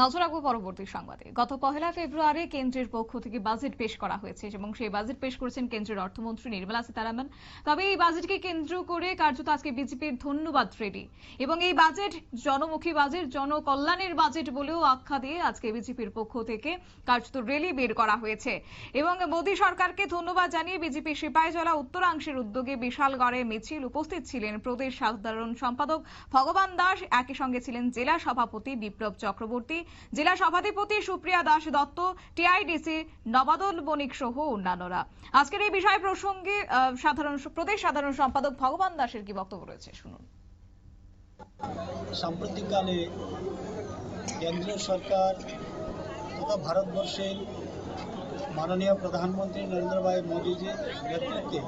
নজর রাখব পরবর্তী সংবাদে। গত পহেলা ফেব্রুয়ারি কেন্দ্রের পক্ষ থেকে বাজেট পেশ করা হয়েছে এবং সেই বাজেট পেশ করেছেন কেন্দ্রের অর্থমন্ত্রী নির্মলা সীতারামন। তবে এই বাজেটকে কেন্দ্র করে কার্যত আজকে বিজেপির ধন্যবাদ রেডি। এবং এই বাজেট জনমুখী বাজেট, জনকল্যাণের বাজেট বলেও আখ্যা দিয়ে আজকে বিজেপির পক্ষ থেকে কার্যত রেলি বের করা হয়েছে। এবং মোদী সরকারকে ধন্যবাদ জানিয়ে বিজেপি সিপাহীজলা উত্তরাংশের উদ্যোগে বিশালগড়ে মিছিল উপস্থিত ছিলেন প্রদেশ সাধারণ সম্পাদক ভগবান দাস। একই সঙ্গে ছিলেন জেলা সভাপতি বিপ্লব চক্রবর্তী। জেলা সভাধিপতি সুপ্রিয়া দাস দত্ত, টিআইডিসি নবাদল বণিক সহ অন্যান্যরা। আজকের এই বিষয় প্রসঙ্গে সাধারণ প্রদেশ সাধারণ সম্পাদক ভগবান দাসের কি বক্তব্য রয়েছে? শুনুন। সাম্প্রতিককালে কেন্দ্রীয় সরকার তথা ভারতবর্ষের মাননীয় প্রধানমন্ত্রী নরেন্দ্র ভাই মোদীজির নেতৃত্বে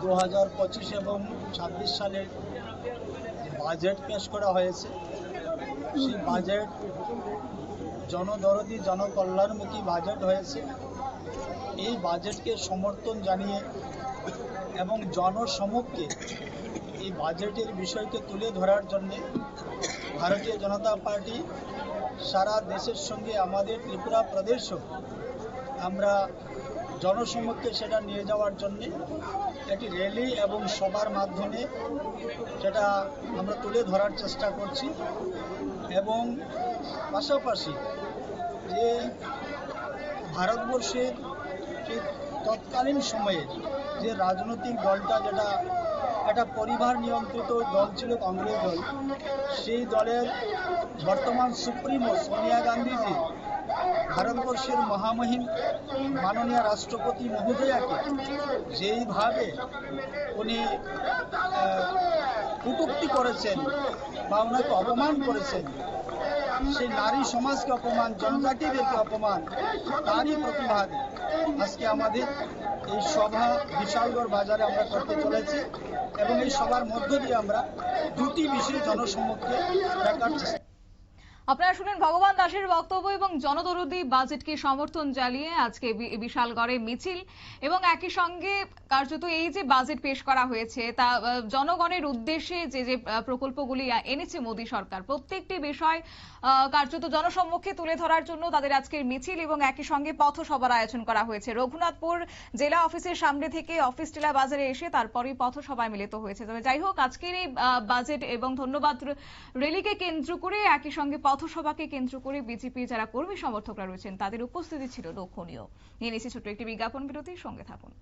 দু হাজার পঁচিশ এবং ছাব্বিশ সালের বাজেট পেশ করা হয়েছে। সেই বাজেট জনদরদি, জনকল্যাণমুখী বাজেট হয়েছে। এই বাজেটকে সমর্থন জানিয়ে এবং জনসমক্ষে এই বাজেটের বিষয়কে তুলে ধরার জন্য ভারতীয় জনতা পার্টি, সারা দেশের সঙ্গে আমাদের ত্রিপুরা প্রদেশও আমরা জনসমক্ষে সেটা নিয়ে যাওয়ার জন্য একটি র্যালি এবং সবার মাধ্যমে সেটা আমরা তুলে ধরার চেষ্টা করছি। এবং পাশাপাশি যে ভারতবর্ষের ঠিক তৎকালীন সময়ে যে রাজনৈতিক দলটা যেটা একটা পরিবার নিয়ন্ত্রিত দল ছিল কংগ্রেস দল, সেই দলের বর্তমান সুপ্রিমো সোনিয়া গান্ধীজি ভারতবর্ষের মহামহিম মাননীয় রাষ্ট্রপতি মহোদয়াকে যেইভাবে উনি কটূক্তি করেছেন বা ওনাকে অপমান করেছেন, সেই নারী সমাজকে অপমান, জনজাতিদেরকে অপমান, তারই প্রতিবাদ আজকে আমাদের এই সভা বিশালগড় বাজারে আমরা করতে চলেছি এবং এই সভার মধ্য দিয়ে আমরা দুটি বিষয় জনসম্মুখে রাখার চেষ্টা আপনারা শুনেন ভগবান দাসের বক্তব্য এবং জনদরদি বাজেটকে সমর্থন জানিয়ে আজকে বিশালগড়ে মিছিল। এবং একই সঙ্গে কার্যত এই যে বাজেট পেশ করা হয়েছে, তা জনগণের উদ্দেশ্যে যে যে প্রকল্পগুলি এনেছে মোদী সরকার, প্রত্যেকটি বিষয় কার্যত জনসম্মুখে তুলে ধরার জন্য তাদের আজকের মিছিল এবং একই সঙ্গে পথসভার আয়োজন করা হয়েছে। রঘুনাথপুর জেলা অফিসের সামনে থেকে অফিস টিলা বাজারে এসে তারপরেই পথসভায় মিলিত হয়েছে। তবে যাই হোক, আজকের এই বাজেট এবং ধন্যবাদ রেলিকে কেন্দ্র করে একই সঙ্গে পথসভাকে কেন্দ্র করে বিজেপি যারা কর্মী সমর্থকরা রয়েছেন, তাদের উপস্থিতি ছিল লক্ষণীয়। নিয়ে নিচ্ছি ছোট্ট একটি বিজ্ঞাপন বিরতির সঙ্গে থাকুন।